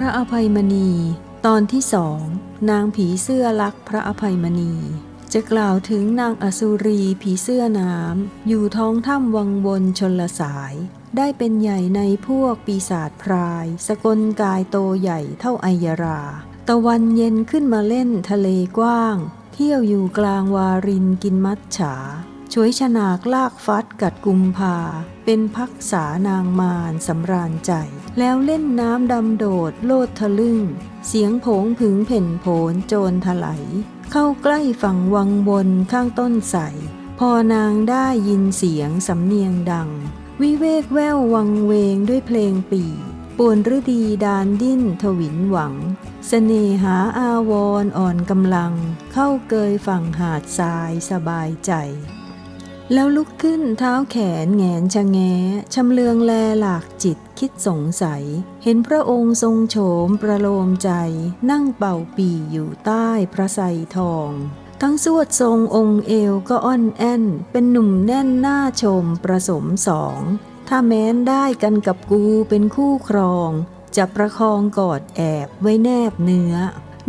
พระอภัยมณี ตอนที่สองนางผีเสื้อลักพระอภัยมณี จะกล่าวถึงนางอสุรีผีเสื้อน้ำอยู่ท้องถ้ำวังวนชนลสาย ได้เป็นใหญ่ในพวกปีศาจพราย สกลกายโตใหญ่เท่าไอยรา ตะวันเย็นขึ้นมาเล่นทะเลกว้าง เที่ยวอยู่กลางวารินกินมัดฉา ช่วยฉนากลากฟัดกัดกุมภา เป็นพักษานางมารสำราญใจ แล้วเล่นน้ำดำโดดโลดทะลึ่ง เสียงผงผึงเพ่นโผนโจรถลายเข้าใกล้ฝั่งวังบนข้างต้นใส พอนางได้ยินเสียงสำเนียงดัง วิเวกแวววังเวงด้วยเพลงปีปวนฤดีดานดิ้นทวินหวังเสน่หาอาวรณ์อ่อนกำลัง เข้าเกยฝั่งหาดทรายสบายใจ แล้วลุกขึ้นเท้าแขนแงนชะแงชำเลืองแลหลากจิตคิดสงสัย เห็นพระองค์ทรงโฉมประโลมใจ นั่งเป่าปีอยู่ใต้พระไทรทอง ทั้งสวดทรงองค์เอวก็อ้อนแอนเป็นหนุ่มแน่นหน้าชมประสมสอง ถ้าแม้นได้กันกับกูเป็นคู่ครอง จะประคองกอดแอบไว้แนบเนื้อ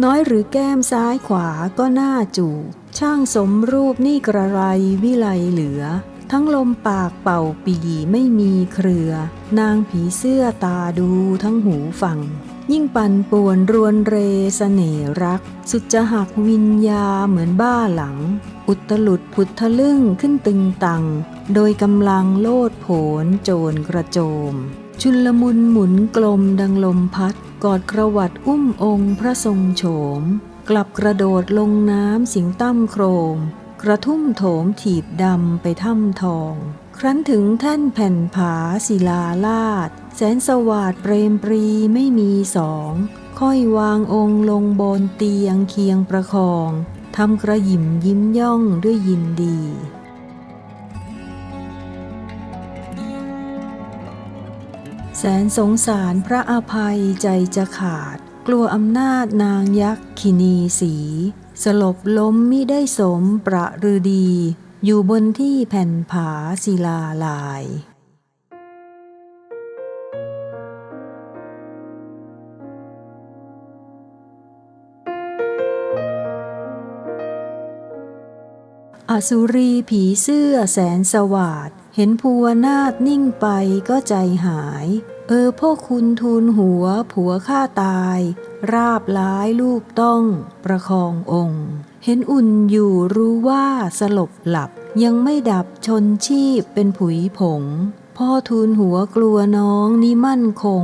น้อยหรือแก้มซ้ายขวาก็หน่าจูบช่างสมรูปนี่กระไรวิไลเหลือ ทั้งลมปากเป่าปีไม่มีเครือ นางผีเสื้อตาดูทั้งหูฟัง ยิ่งปั่นป่วนรวนเรเสน่รัก สุดจะหักวิญญาเหมือนบ้าหลัง อุตลุดผุทะลึ่งขึ้นตึงตัง โดยกำลังโลดโผนโจรกระโจม ชุลมุนหมุนกลมดังลมพัด กอดกระวัดอุ้มองค์พระทรงโฉม กลับกระโดดลงน้ำสิงตั้มโครม กระทุ่มโถมถีบดำไปถ้ำทอง ครั้นถึงแท่นแผ่นผาศิลาลาด แสนสวาดเปรมปรีไม่มีสอง ค่อยวางองค์ลงบนเตียงเคียงประคอง ทำกระหยิมยิ้มย่องด้วยยินดี นสงสารพระอภัยใจจะขาด กลัวอำนาจนางยักษ์คินีสี สลบล้มมิได้สมประฤดี อยู่บนที่แผ่นผาศิลาลายอสุรีผีเสื้อแสนสวาด เห็นภูวนาถนิ่งไปก็ใจหาย เออพ่อคุณทูลหัว ผัวข้าตาย ราบล้ายลูกต้อง ประคององค์ เห็นอุ่นอยู่รู้ว่าสลบหลับ ยังไม่ดับชนชีพเป็นผุยผง พ่อทูลหัวกลัวน้องนี่มั่นคง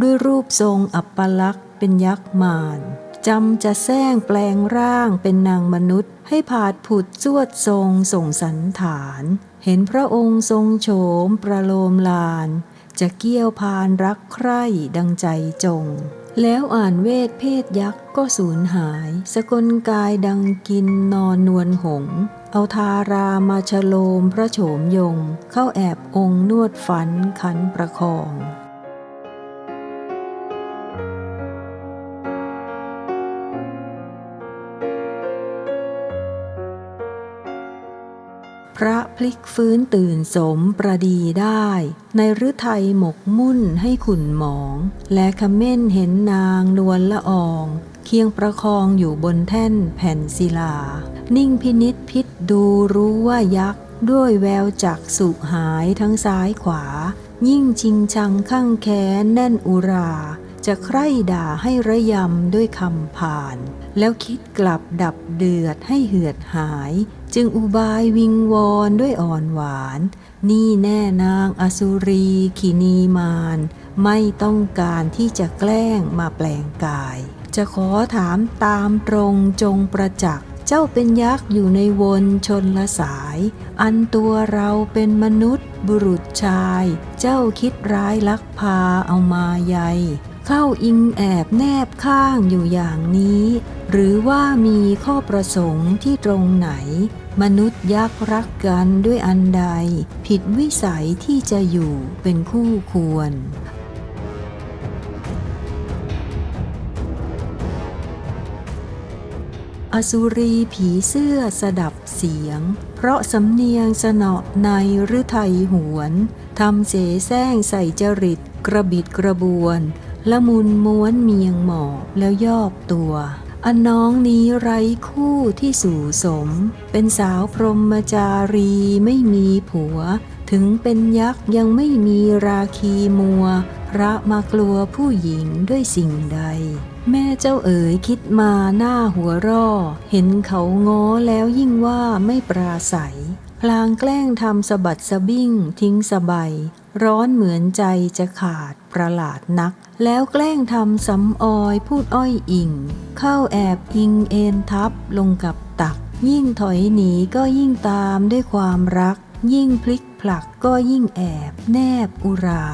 ด้วยรูปทรงอัปลักษณ์เป็นยักษ์มารจำจะแซงแปลงร่างเป็นนางมนุษย์ ให้ผาดผุดสวดทรงส่งสันฐาน เห็นพระองค์ทรงโฉมประโลมลาน จะเกี้ยวพานรักใคร่ดังใจจง แล้วอ่านเวทเพศยักษ์ก็สูญหาย สกลกายดังกินนอนนวลหง เอาทารามาชโลมพระโฉมยง เข้าแอบองค์นวดฝันขันประคอง พระพลิกฟื้นตื่นสมประดีได้ ในฤทัยหมกมุ่นให้ขุนหมอง และขเม่นเห็นนางนวลละออง เคียงประคองอยู่บนแท่นแผ่นศิลา นิ่งพินิษพิษดูรู้ว่ายักษ์ ด้วยแววจักสุหายทั้งซ้ายขวา ยิ่งชิงชังข้างแค้นแน่นอุรา จะใคร่ด่าให้ระยำด้วยคำผ่าน แล้วคิดกลับดับเดือดให้เหือดหาย จึงอุบายวิงวอนด้วยอ่อนหวาน นี่แน่นางอสุรีขีนีมาน ไม่ต้องการที่จะแกล้งมาแปลงกาย จะขอถามตามตรงจงประจักษ์เจ้าเป็นยักษ์อยู่ในวนชนละสาย อันตัวเราเป็นมนุษย์บุรุษชาย เจ้าคิดร้ายลักพาเอามาใย เข้าอิงแอบแนบข้างอยู่อย่างนี้ หรือว่ามีข้อประสงค์ที่ตรงไหน มนุษย์ยักษ์รักกันด้วยอันใด ผิดวิสัยที่จะอยู่เป็นคู่ควรอสุรีผีเสื้อสดับเสียง เพราะสำเนียงสนอในฤทัยหวน ทำเสแสร้งใส่จริต กระบิดกระบวน ละมุนม้วนเมียงหมอบแล้วยอบตัวอันน้องนี้ไร้คู่ที่สู่สม เป็นสาวพรหมจารีไม่มีผัว ถึงเป็นยักษ์ยังไม่มีราคีมัว พระมากลัวผู้หญิงด้วยสิ่งใด แม่เจ้าเอ๋ยคิดมาหน้าหัวร่อ เห็นเขาง้อแล้วยิ่งว่าไม่ปราศัย พลางแกล้งทำสะบัดสะบิ้งทิ้งสบาย ร้อนเหมือนใจจะขาดประหลาดนัก แล้วแกล้งทำสำออยพูดอ้อยอิง เข้าแอบอิงเอ็นทับลงกับตัก ยิ่งถอยหนีก็ยิ่งตามด้วยความรัก ยิ่งพลิกผลักก็ยิ่งแอบแนบอุรา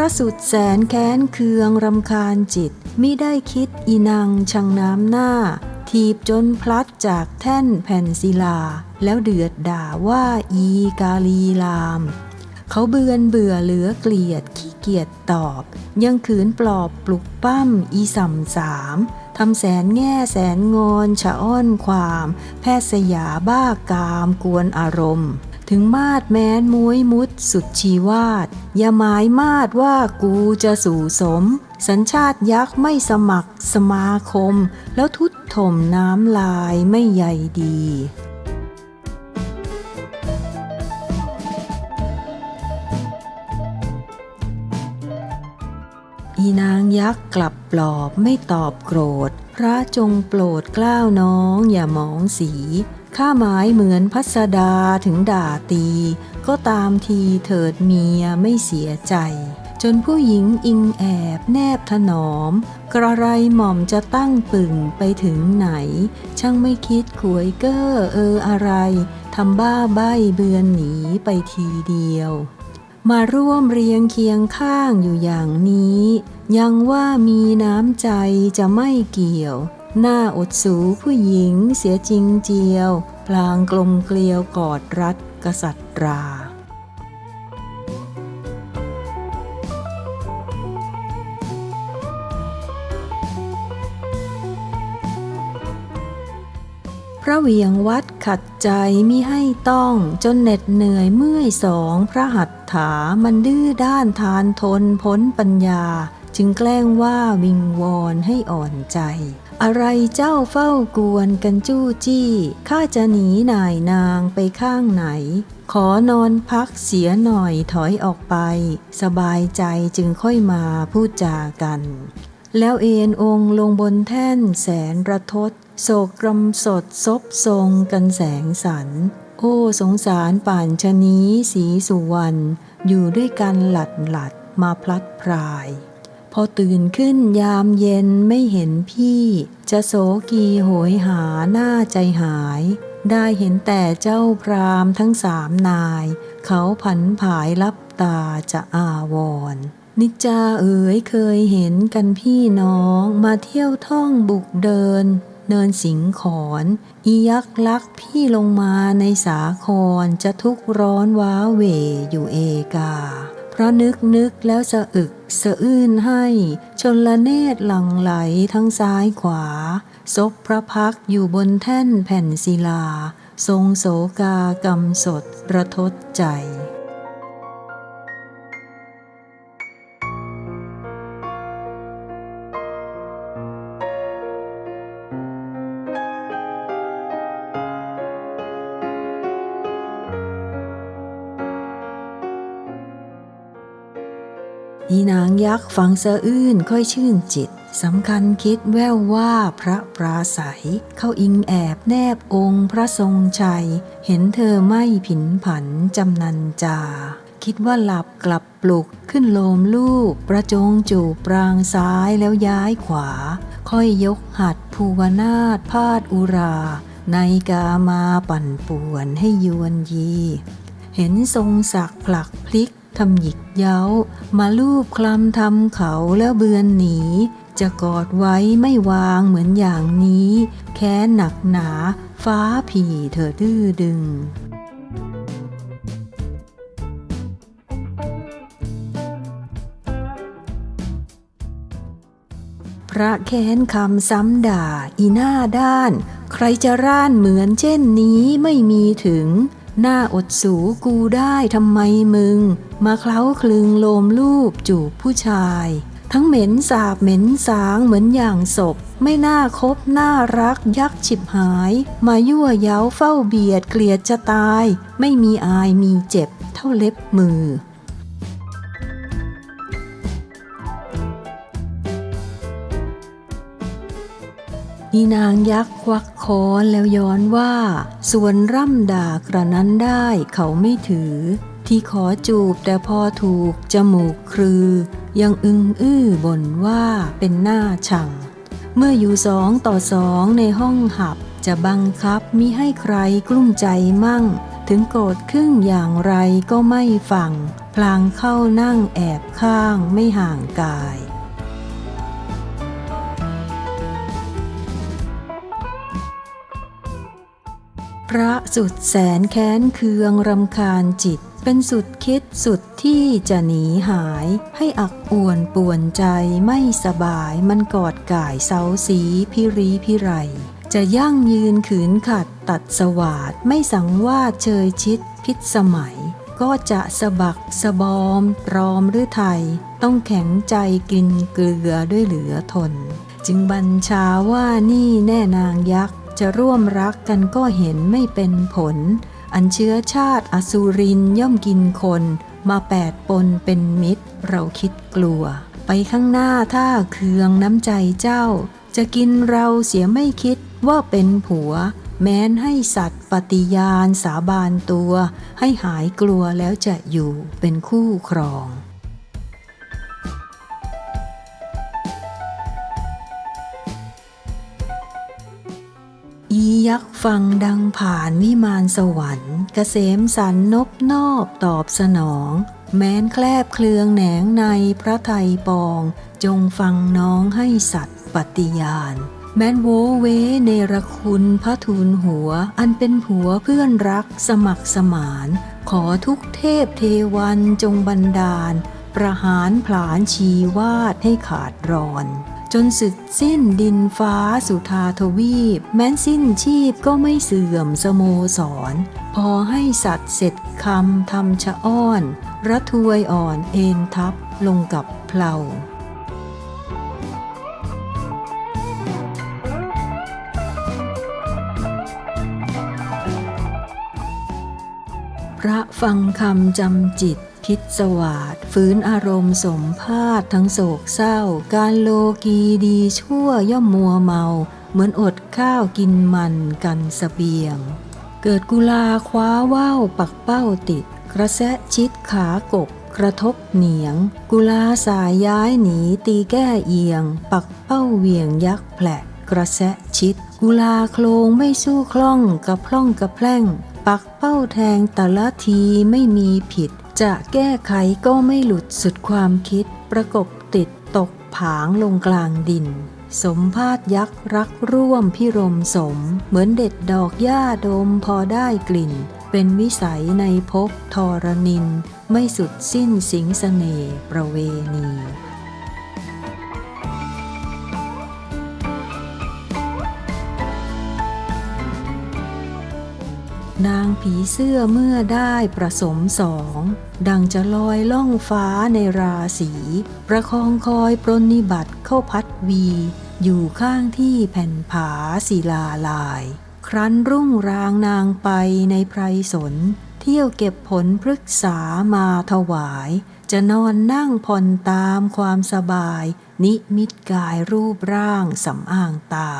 ระสุดแสนแค้นเคืองรำคาญจิตมิได้คิดอีนางชังน้ำหน้า ทีบจนพลัดจากแท่นแผ่นศิลา แล้วเดือดด่าว่าอีกาลีลาม เขาเบือนเบื่อเหลือเกลียดขี้เกียจตอบ ยังขืนปลอบปลุกปั้มอีสัมสามทำแสนแง่แสนงอนชะอ้อนความ แพทย์สยาบ้ากามกวนอารมณ์ ถึงมาดแม้นมุ้ยมุดสุดชีวาด อย่าหมายมาดว่ากูจะสู่สม สัญชาติยักษ์ไม่สมัครสมาคม แล้วทุดถมน้ำลายไม่ใยดีอีนางยักษ์กลับปลอบไม่ตอบโกรธ พระจงโปรดกล้าวน้องอย่ามองสี ข้าหมายเหมือนพัสดาถึงด่าตี ก็ตามทีเถิดเมียไม่เสียใจ จนผู้หญิงอิงแอบแนบถนอม กระไรหม่อมจะตั้งปึ่งไปถึงไหน ช่างไม่คิดขวยเก้อเอออะไรทำบ้าใบ้เบือนหนีไปทีเดียว มาร่วมเรียงเคียงข้างอยู่อย่างนี้ ยังว่ามีน้ำใจจะไม่เกี่ยว หน้าอดสูผู้หญิงเสียจริงเจียว พลางกลมเกลียวกอดรัดกษัตรา พระเวียงวัดขัดใจมิให้ต้องจนเหน็ดเหนื่อยเมื่อยสองพระหัตถามันดื้อด้านทานทนพ้นปัญญา จึงแกล้งว่าวิงวอนให้อ่อนใจ อะไรเจ้าเฝ้ากวนกันจู้จี้ ข้าจะหนีนายนางไปข้างไหน ขอนอนพักเสียหน่อยถอยออกไป สบายใจจึงค่อยมาพูดจากัน แล้วเอ็นองลงบนแท่นแสนระทศโศกกรำสดซบทรงกันแสงสัน โอ้สงสารป่านชะนี้สีสุวรรณอยู่ด้วยกันหลัดหลัดมาพลัดพราย พอตื่นขึ้นยามเย็นไม่เห็นพี่ จะโศกีโหยหาหน้าใจหาย ได้เห็นแต่เจ้าพรามทั้งสามนาย เขาผันผายลับตาจะอาวรณ์นิจาเอ๋ยเคยเห็นกันพี่น้องมาเที่ยวท่องบุกเดิน เนินสิงขอนอียักษ์ลักพี่ลงมาในสาครจะทุกร้อนว้าเหวอยู่เอกา ราะนึกนึกแล้วสะอึกสะอื้นให้ ชนละเนตรหลังไหลทั้งซ้ายขวาศพพระพักอยู่บนแท่นแผ่นศิลา ทรงโศกากรรมสดระทดใจ ยักษ์ฟังสะอื้นค่อยชื่นจิตสำคัญคิดแววว่าพระปราศัย เข้าอิงแอบแนบองค์พระทรงชัย เห็นเธอไม่ผินผันจำนันจา คิดว่าหลับกลับปลุกขึ้นโลมลูก ประจงจูปรางซ้ายแล้วย้ายขวา ค่อยยกหัดภูวนาถพาดอุรา ในกามาปั่นป่วนให้ยวนยี เห็นทรงศักดิ์ผลักพลิก ทำหยิกเย้า มาลูบคลำทำเขาแล้วเบือนหนี จะกอดไว้ไม่วางเหมือนอย่างนี้ แค้นหนักหนา ฟ้าผีเธอดื้อดึงพระแค้นคำซ้ำด่า อีหน้าด้าน ใครจะร่านเหมือนเช่นนี้ไม่มีถึง หน้าอดสูกูได้ทำไมมึง มาเคล้าคลึงโลมลูบจูบผู้ชาย ทั้งเหม็นสาบเหม็นสางเหมือนอย่างศพ ไม่น่าคบน่ารักยักษ์ฉิบหาย มายั่วเย้าเฝ้าเบียดเกลียดจะตาย ไม่มีอายมีเจ็บ เท่าเล็บมือ อีนางยักษ์ควักค้อนแล้วย้อนว่า ส่วนร่ำด่ากระนั้นได้เขาไม่ถือ ที่ขอจูบแต่พอถูกจมูกครือ ยังอึงอื้อบ่นว่าเป็นหน้าชัง เมื่ออยู่สองต่อสองในห้องหับ จะบังคับมิให้ใครกลุ้มใจมั่ง ถึงโกรธครึ่งอย่างไรก็ไม่ฟัง พลางเข้านั่งแอบข้างไม่ห่างกาย พระสุดแสนแค้นเคืองรำคาญจิต เป็นสุดคิดสุดที่จะหนีหาย ให้อักอ่วนป่วนใจไม่สบายมันกอดก่ายเสาสีพิรีพิไร จะยั่งยืนขืนขัดตัดสวาดไม่สังวาดเชยชิดพิษสมัย ก็จะสะบักสะบอมตรอมหรือไทย ต้องแข็งใจกินเกลือด้วยเหลือทน จึงบัญชาว่านี่แน่นางยักษ์ จะร่วมรักกันก็เห็นไม่เป็นผล อันเชื้อชาติอสุรินย่อมกินคน มาแปดปนเป็นมิตร เราคิดกลัว ไปข้างหน้าถ้าเคืองน้ำใจเจ้า จะกินเราเสียไม่คิดว่าเป็นผัว แม้นให้สัตว์ปฏิญาณสาบานตัว ให้หายกลัวแล้วจะอยู่เป็นคู่ครอง อียักษ์ฟังดังผ่านวิมานสวรรค์เกษมสันนบนอบตอบสนอง แม้นแคลบเคลืองแหนงในพระไทยปอง จงฟังน้องให้สัตว์ปฏิญาณ แม้นโวเวเนรคุณพระทูลหัว อันเป็นผัวเพื่อนรักสมัครสมาน ขอทุกเทพเทวันจงบันดาล ประหารผลาญชีวาดให้ขาดรอน จนสุดสิ้นดินฟ้าสุธาทวีป แม้นสิ้นชีพก็ไม่เสื่อมสโมสร พอให้สัตว์เสร็จคำทำชะอ้อนระทวยอ่อนเอ็นทับลงกับเพลาพระฟังคำจำจิต คิดสวาดฝืนอารมณ์สมพาททั้งโศกเศร้า การโลกีดีชั่วย่อมมัวเมา เหมือนอดข้าวกินมันกันสเสบียง เกิดกุลาคว้าว่าวปักเป้าติด กระแสะชิดขากบกระทบเหนียง กุลาสายย้ายหนีตีแก้เอียง ปักเป้าเวียงยักษ์แผลกกระแสะชิด กุลาโคลงไม่สู้คล่องกระพร่องกระแพร่ง ปักเป้าแทงแต่ละทีไม่มีผิด จะแก้ไขก็ไม่หลุดสุดความคิด ประกบติดตกผางลงกลางดิน สมภาษยักษ์รักร่วมพิรมสม เหมือนเด็ดดอกหญ้าดมพอได้กลิ่น เป็นวิสัยในภพทรนิน ไม่สุดสิ้นสิงสเสน่ประเวณี นางผีเสื้อเมื่อได้ประสมสอง ดังจะลอยล่องฟ้าในราศีประคองคอยปรนนิบัติเข้าพัดวี อยู่ข้างที่แผ่นผาศิลาลาย ครั้นรุ่งรางนางไปในไพรสน เที่ยวเก็บผลพฤกษามาถวาย จะนอนนั่งผ่อนตามความสบาย นิมิตกายรูปร่างสำอางตา